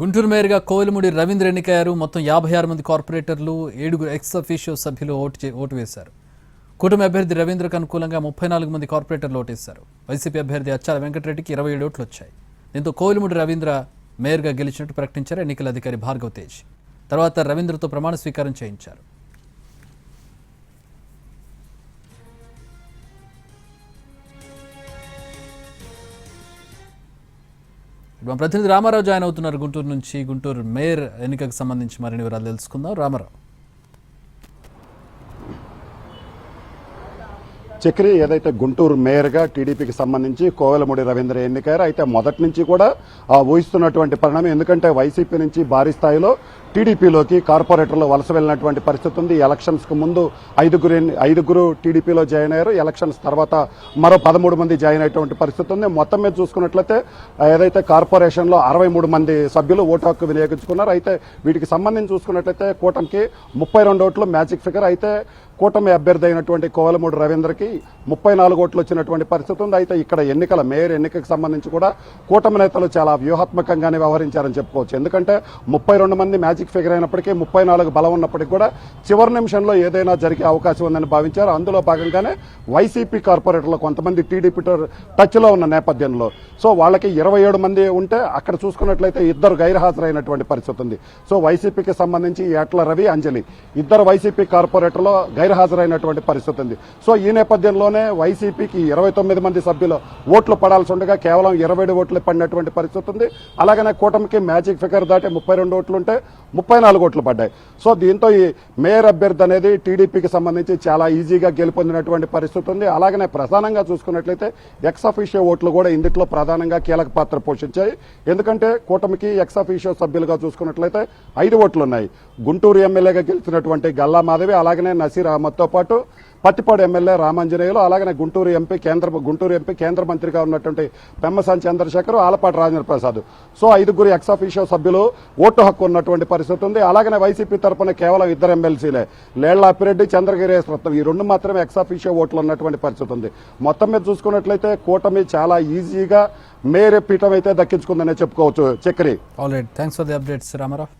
గుంటూరు మేయర్గా కోవిలముడి రవీంద్ర ఎన్నికయ్యారు. మొత్తం యాభై ఆరు మంది కార్పొరేటర్లు ఏడుగురు ఎక్స్ అఫీషియో సభ్యులు ఓటు చే- ఓటు వేశారు. కూటమి అభ్యర్థి రవీంద్రకు అనుకూలంగా ముప్పై నాలుగు మంది కార్పొరేటర్లు ఓటేశారు వైసీపీ అభ్యర్థి అచ్చాల వెంకటరెడ్డికి ఇరవై ఏడు ఓట్లు వచ్చాయి. దీంతో కోవిలముడి రవీంద్ర మేయర్గా గెలిచినట్టు ప్రకటించారు ఎన్నికల అధికారి భార్గవ్ తేజ్. తర్వాత రవీంద్రతో ప్రమాణ స్వీకారం చేయించారు. మా ప్రతినిధి రామారావు జాయిన్ అవుతున్నారు గుంటూరు నుంచి. గుంటూరు మేయర్ ఎన్నికకు సంబంధించి మరిన్ని వివరాలు తెలుసుకుందాం. రామారావు. చక్రి ఏదైతే గుంటూరు మేయర్గా టీడీపీకి సంబంధించి కోవెలమూడి రవీంద్ర ఎన్నికయ్యారు అయితే మొదటి నుంచి కూడా ఊహిస్తున్నటువంటి పరిణామం ఎందుకంటే వైసీపీ నుంచి భారీ స్థాయిలో టీడీపీలోకి కార్పొరేటర్లు వలస వెళ్ళినటువంటి పరిస్థితి ఉంది. ఎలక్షన్స్కు ముందు ఐదుగురు ఐదుగురు టీడీపీలో జాయిన్ అయ్యారు. ఎలక్షన్స్ తర్వాత మరో పదమూడు మంది జాయిన్ అయ్యేటువంటి పరిస్థితి ఉంది. మొత్తం మీద చూసుకున్నట్లయితే ఏదైతే కార్పొరేషన్లో అరవై మూడు మంది సభ్యులు ఓటు హక్కు వినియోగించుకున్నారు అయితే వీటికి సంబంధించి చూసుకున్నట్లయితే కూటమికి ముప్పై రెండు ఓట్లు మ్యాజిక్ ఫిగర్. అయితే కూటమి అభ్యర్థి అయినటువంటి కోవలమూడి రవీంద్రకి ముప్పై నాలుగు ఓట్లు వచ్చినటువంటి పరిస్థితి ఉంది. అయితే ఇక్కడ ఎన్నికల మేయర్ ఎన్నికకు సంబంధించి కూడా కూటమి నేతలు చాలా వ్యూహాత్మకంగానే వ్యవహరించారని చెప్పుకోవచ్చు. ఎందుకంటే ముప్పై రెండు మంది మ్యాజిక్ ఫిగర్ అయినప్పటికీ ముప్పై నాలుగు బలం ఉన్నప్పటికీ కూడా చివరి నిమిషంలో ఏదైనా జరిగే అవకాశం ఉందని భావించారు. అందులో భాగంగానే వైసీపీ కార్పొరేటర్లు కొంతమంది టీడీపీ టచ్లో ఉన్న నేపథ్యంలో. సో వాళ్ళకి ఇరవై ఏడు మంది ఉంటే అక్కడ చూసుకున్నట్లయితే ఇద్దరు గైర్హాజరైనటువంటి పరిస్థితి ఉంది. సో వైసీపీకి సంబంధించి ఏట్ల రవి అంజలి. ఇద్దరు వైసీపీ కార్పొరేటర్లో గైర్హాజరైనటువంటి పరిస్థితి ఉంది. సో ఈ నేపథ్యంలోనే వైసీపీకి ఇరవై తొమ్మిది మంది సభ్యులు ఓట్లు పడాల్సి ఉండగా కేవలం ఇరవై ఓట్లు పడినటువంటి పరిస్థితి ఉంది. అలాగనే కూటమికి మ్యాజిక్ ఫిగర్ దాటి ముప్పై రెండు ఓట్లు ఉంటే ముప్పై నాలుగు ఓట్లు పడ్డాయి. సో దీంతో ఈ మేయర్ అభ్యర్థి అనేది టీడీపీకి సంబంధించి చాలా ఈజీగా గెలుపొందినటువంటి పరిస్థితి ఉంది. అలాగనే ప్రధానంగా చూసుకున్నట్లయితే ఎక్సఫీషియో ఓట్లు కూడా ఇందులో ప్రధానంగా కీలక పాత్ర పోషించాయి. ఎందుకంటే కూటమికి ఎక్సఫీషియో సభ్యులుగా చూసుకున్నట్లయితే ఐదు ఓట్లు ఉన్నాయి గుంటూరు ఎమ్మెల్యేగా గెలిచినటువంటి గల్లా మాధవి అలాగనే నసీర్ రామతో పాటు పత్తిపాడు ఎమ్మెల్యే రామాంజనేయులు అలాగే గుంటూరు ఎంపీ కేంద్ర గుంటూరు ఎంపీ కేంద్ర మంత్రిగా ఉన్నటువంటి పెమ్మసాని చంద్రశేఖర్ ఆలపాటి రాజేంద్ర ప్రసాద్. సో ఐదుగురు ఎక్స్ సభ్యులు ఓటు హక్కు ఉన్నటువంటి పరిస్థితి ఉంది. అలాగనే వైసీపీ తరఫున కేవలం ఇద్దరు ఎమ్మెల్సీలే. లేళ్ళ అప్పిరెడ్డి చంద్రగిరి రత్నం ఈ రెండు మాత్రమే ఎక్సఫీషియో ఓట్లు ఉన్నటువంటి పరిస్థితి ఉంది. మొత్తం మీద చూసుకున్నట్లయితే కూటమి చాలా ఈజీగా మేరే పీఠం అయితే దక్కించుకుందనే చెప్పుకోవచ్చు. Chakri. Thanks for the updates Ramarao